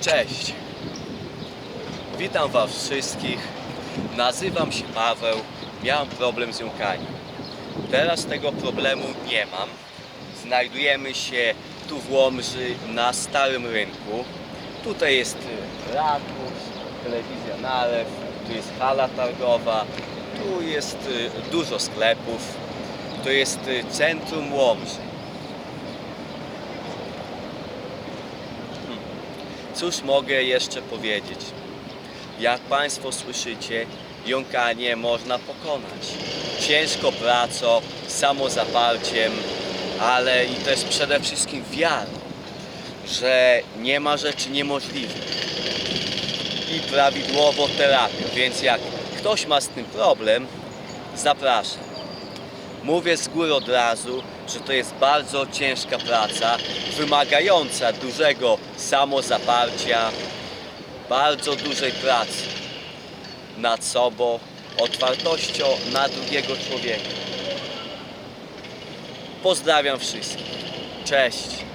Cześć. Witam Was wszystkich. Nazywam się Paweł. Miałem problem z jąkaniem. Teraz tego problemu nie mam. Znajdujemy się tu w Łomży na Starym Rynku. Tutaj jest ratusz, telewizja Nalew, tu jest hala targowa, tu jest y, dużo sklepów. To jest y, centrum Łomży. Cóż mogę jeszcze powiedzieć? Jak Państwo słyszycie, jąkanie można pokonać. Ciężko pracą, samozaparciem, ale i też przede wszystkim wiarą, że nie ma rzeczy niemożliwych. I prawidłowo terapią. Więc jak ktoś ma z tym problem, zapraszam. Mówię z góry od razu, że to jest bardzo ciężka praca, wymagająca dużego samozaparcia, bardzo dużej pracy nad sobą, otwartością na drugiego człowieka. Pozdrawiam wszystkich. Cześć.